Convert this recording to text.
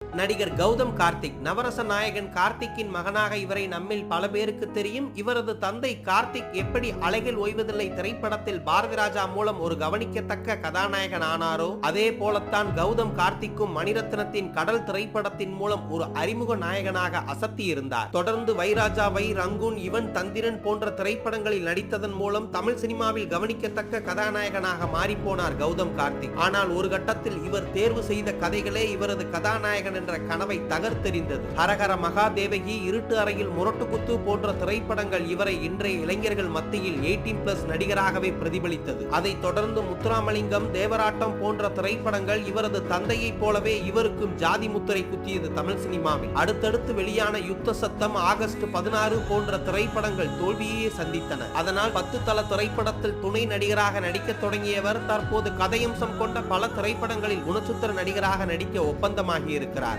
நடிகர் கௌதம் கார்த்திக் நவரச நாயகன் கார்த்திக்கின் மகனாக இவரை நம்மில் பல பேருக்கு தெரியும். இவரது தந்தை கார்த்திக் எப்படி அழகில் ஓய்வதில்லை திரைப்படத்தில் பாரதி ராஜா மூலம் ஒரு கவனிக்கத்தக்க கதாநாயகன் ஆனாரோ? அதே போலத்தான் கௌதம் கார்த்திக்கும் மணிரத்னத்தின் கடல் திரைப்படத்தின் மூலம் ஒரு அறிமுக நாயகனாக அசத்தி இருந்தார் தொடர்ந்து வைராஜா வை ரங்கூன் இவன் தந்திரன் போன்ற திரைப்படங்களில் நடித்ததன் மூலம் தமிழ் சினிமாவில் கவனிக்கத்தக்க கதாநாயகனாக மாறிப்போனார் கௌதம் கார்த்திக். ஆனால் ஒரு கட்டத்தில் இவர் தேர்வு செய்த கதைகளே இவரது கதாநாயகன் என்ற கனவை தகர்த்தெறிந்தது. ஹரஹர மகாதேவகி இருட்டு அறையில் முரட்டுக்குத்து போன்ற திரைப்படங்கள் இவரை இன்றைய இளைஞர்கள் மத்தியில் 18 பிளஸ் நடிகராகவே பிரதிபலித்தது. அதைத் தொடர்ந்து முத்துராமலிங்கம் தேவராட்டம் போன்ற திரைப்படங்கள் இவரது தந்தையைப் போலவே இவருக்கும் ஜாதி முத்திரை குத்தியது தமிழ் சினிமாவில். அடுத்தடுத்து வெளியான யுத்த சத்தம் ஆகஸ்ட் பதினாறு போன்ற திரைப்படங்கள் தோல்வியே சந்தித்தன. அதனால் பத்து தள திரைப்படத்தில் துணை நடிகராக நடிக்க தொடங்கியவர் தற்போது கதையம்சம் கொண்ட பல திரைப்படங்களில் குணச்சித்திர நடிகராக நடிக்க ஒப்பந்தமாகியிருக்கு